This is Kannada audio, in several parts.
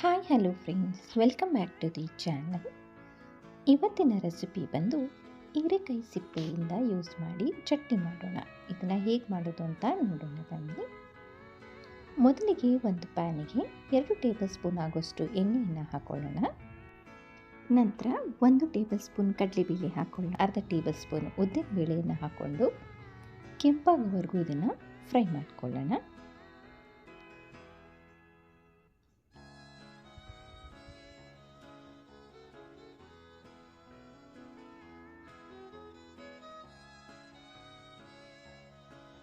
Hi, hello friends. Welcome back to the channel. ಇವತ್ತಿನ ರೆಸಿಪಿ ಬಂದು ಹೀರೆಕಾಯಿ ಸಿಪ್ಪೆಯಿಂದ ಯೂಸ್ ಮಾಡಿ ಚಟ್ನಿ ಮಾಡೋಣ. ಇದನ್ನು ಹೇಗೆ ಮಾಡೋದು ಅಂತ ನೋಡೋಣ ಬನ್ನಿ. ಮೊದಲಿಗೆ ಒಂದು ಪ್ಯಾನಿಗೆ ಎರಡು ಟೇಬಲ್ ಸ್ಪೂನ್ ಆಗೋಷ್ಟು ಎಣ್ಣೆಯನ್ನು ಹಾಕೊಳ್ಳೋಣ. ನಂತರ ಒಂದು ಟೇಬಲ್ ಸ್ಪೂನ್ ಕಡಲೆಬೇಳೆ ಹಾಕೊಳ್ಳೋಣ. ಅರ್ಧ ಟೇಬಲ್ ಸ್ಪೂನ್ ಉದ್ದಿನ ಬೇಳೆಯನ್ನು ಹಾಕ್ಕೊಂಡು ಕೆಂಪಾಗುವವರೆಗೂ ಇದನ್ನು ಫ್ರೈ ಮಾಡ್ಕೊಳ್ಳೋಣ.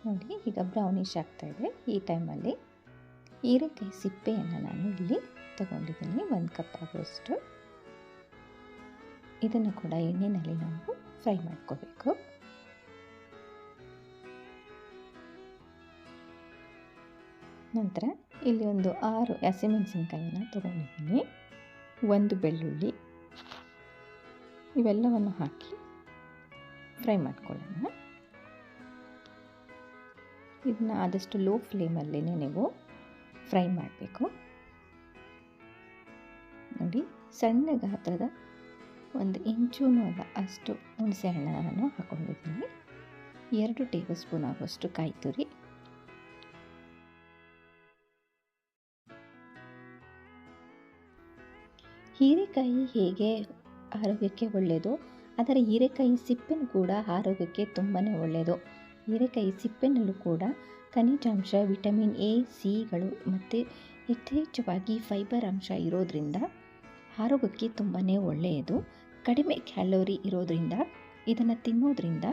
ನೋಡಿ, ಈಗ ಬ್ರೌನಿಶ್ ಆಗ್ತಾ ಇದೆ ಈ ಟೈಮಲ್ಲಿ ಹೀರೆಕಾಯಿ ಸಿಪ್ಪೆಯನ್ನು ನಾನು ಇಲ್ಲಿ ತಗೊಂಡಿದ್ದೀನಿ, ಒಂದು ಕಪ್ ಆಗುವಷ್ಟು. ಇದನ್ನು ಕೂಡ ಎಣ್ಣೆಯಲ್ಲಿ ನಾವು ಫ್ರೈ ಮಾಡ್ಕೋಬೇಕು. ನಂತರ ಇಲ್ಲಿ ಒಂದು ಆರು ಹಸಿಮೆಣಸಿನ್ಕಾಯಿನ ತಗೊಂಡಿದ್ದೀನಿ. ಒಂದು ಬೆಳ್ಳುಳ್ಳಿ. ಇವೆಲ್ಲವನ್ನು ಹಾಕಿ ಫ್ರೈ ಮಾಡ್ಕೊಳ್ಳೋಣ. ಇದನ್ನ ಆದಷ್ಟು ಲೋ ಫ್ಲೇಮಲ್ಲೇ ನೀವು ಫ್ರೈ ಮಾಡಬೇಕು. ನೋಡಿ, ಸಣ್ಣ ಗಾತ್ರದ ಒಂದು ಇಂಚೂ ಅಲ್ಲ, ಅಷ್ಟು ಹುಣಸೆ ಹಣ್ಣನ್ನು ನಾನು ಹಾಕೊಂಡಿದ್ದೀನಿ. ಎರಡು ಟೇಬಲ್ ಸ್ಪೂನ್ ಆಗುವಷ್ಟು ಕಾಯಿ ತುರಿ. ಹೀರೆಕಾಯಿ ಹೇಗೆ ಆರೋಗ್ಯಕ್ಕೆ ಒಳ್ಳೆಯದು ಅದರ ಹೀರೆಕಾಯಿ ಸಿಪ್ಪೆನೂ ಕೂಡ ಆರೋಗ್ಯಕ್ಕೆ ತುಂಬಾ ಒಳ್ಳೆಯದು ಹೀರೆಕಾಯಿ ಸಿಪ್ಪೆನಲ್ಲೂ ಕೂಡ ಖನಿಜಾಂಶ, ವಿಟಮಿನ್ ಎ ಸಿಗಳು ಮತ್ತು ಯಥೇಚ್ಛವಾಗಿ ಫೈಬರ್ ಅಂಶ ಇರೋದರಿಂದ ಆರೋಗ್ಯಕ್ಕೆ ತುಂಬಾ ಒಳ್ಳೆಯದು. ಕಡಿಮೆ ಕ್ಯಾಲೋರಿ ಇರೋದರಿಂದ, ಇದನ್ನು ತಿನ್ನೋದ್ರಿಂದ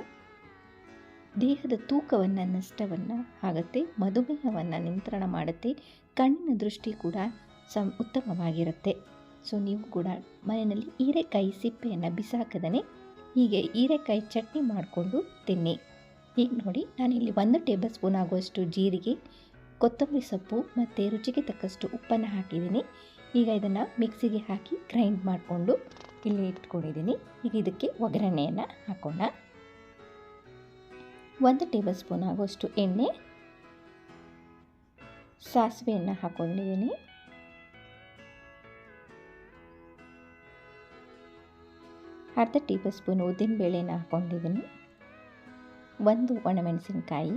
ದೇಹದ ತೂಕವನ್ನು, ನಷ್ಟವನ್ನು ಆಗುತ್ತೆ, ಮಧುಮೇಹವನ್ನು ನಿಯಂತ್ರಣ ಮಾಡುತ್ತೆ, ಕಣ್ಣಿನ ದೃಷ್ಟಿ ಕೂಡ ಸಂ, ಉತ್ತಮವಾಗಿರುತ್ತೆ. ಸೊ ನೀವು ಕೂಡ ಮನೆಯಲ್ಲಿ ಹೀರೆಕಾಯಿ ಸಿಪ್ಪೆಯನ್ನು ಬಿಸಾಕದನೆ ಹೀಗೆ ಹೀರೆಕಾಯಿ ಚಟ್ನಿ ಮಾಡಿಕೊಂಡು ತಿನ್ನಿ. ಈಗ ನೋಡಿ, ನಾನಿಲ್ಲಿ ಒಂದು ಟೇಬಲ್ ಸ್ಪೂನ್ ಆಗುವಷ್ಟು ಜೀರಿಗೆ, ಕೊತ್ತಂಬರಿ ಸೊಪ್ಪು ಮತ್ತು ರುಚಿಗೆ ತಕ್ಕಷ್ಟು ಉಪ್ಪನ್ನು ಹಾಕಿದ್ದೀನಿ. ಈಗ ಇದನ್ನು ಮಿಕ್ಸಿಗೆ ಹಾಕಿ ಗ್ರೈಂಡ್ ಮಾಡಿಕೊಂಡು ಇಲ್ಲಿ ಇಟ್ಕೊಂಡಿದ್ದೀನಿ. ಈಗ ಇದಕ್ಕೆ ಒಗ್ಗರಣೆಯನ್ನು ಹಾಕೋಣ. ಒಂದು ಟೇಬಲ್ ಸ್ಪೂನ್ ಆಗುವಷ್ಟು ಎಣ್ಣೆ, ಸಾಸಿವೆಯನ್ನು ಹಾಕ್ಕೊಂಡಿದ್ದೀನಿ ಅರ್ಧ ಟೇಬಲ್ ಸ್ಪೂನ್ ಉದ್ದಿನ ಬೇಳೆನ ಹಾಕ್ಕೊಂಡಿದ್ದೀನಿ ಒಂದು ಒಣಮೆಣಸಿನಕಾಯಿ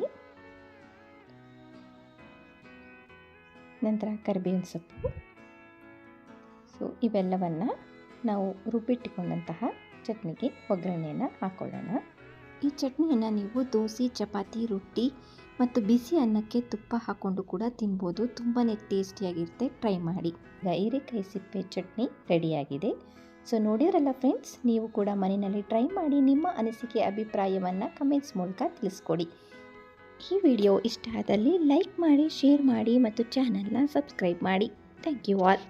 ನಂತರ ಕರಿಬೇವಿನ ಸೊಪ್ಪು. ಸೊ ಇವೆಲ್ಲವನ್ನು ನಾವು ರುಬ್ಬಿಟ್ಟುಕೊಂಡಂತಹ ಚಟ್ನಿಗೆ ಒಗ್ಗರಣೆಯನ್ನು ಹಾಕ್ಕೊಳ್ಳೋಣ ಈ ಚಟ್ನಿಯನ್ನು ನೀವು ದೋಸೆ ಚಪಾತಿ ರೊಟ್ಟಿ ಮತ್ತು ಬಿಸಿ ಅನ್ನಕ್ಕೆ ತುಪ್ಪ ಹಾಕ್ಕೊಂಡು ಕೂಡ ತಿನ್ಬೋದು. ತುಂಬಾ ಟೇಸ್ಟಿಯಾಗಿರುತ್ತೆ. ಟ್ರೈ ಮಾಡಿ. ಹೀರೆಕಾಯಿ ಸಿಪ್ಪೆ ಚಟ್ನಿ ರೆಡಿಯಾಗಿದೆ. ಸೊ ನೋಡಿದ್ರಲ್ಲ ಫ್ರೆಂಡ್ಸ್ ನೀವು ಕೂಡ ಮನೆಯಲ್ಲಿ ಟ್ರೈ ಮಾಡಿ ನಿಮ್ಮ ಅನಿಸಿಕೆ, ಅಭಿಪ್ರಾಯವನ್ನು ಕಮೆಂಟ್ಸ್ ಮೂಲಕ ತಿಳಿಸ್ಕೊಡಿ. ಈ ವಿಡಿಯೋ ಇಷ್ಟ ಆದಲ್ಲಿ ಲೈಕ್ ಮಾಡಿ ಶೇರ್ ಮಾಡಿ ಮತ್ತು ಚಾನಲ್ನ ಸಬ್ಸ್ಕ್ರೈಬ್ ಮಾಡಿ. Thank you all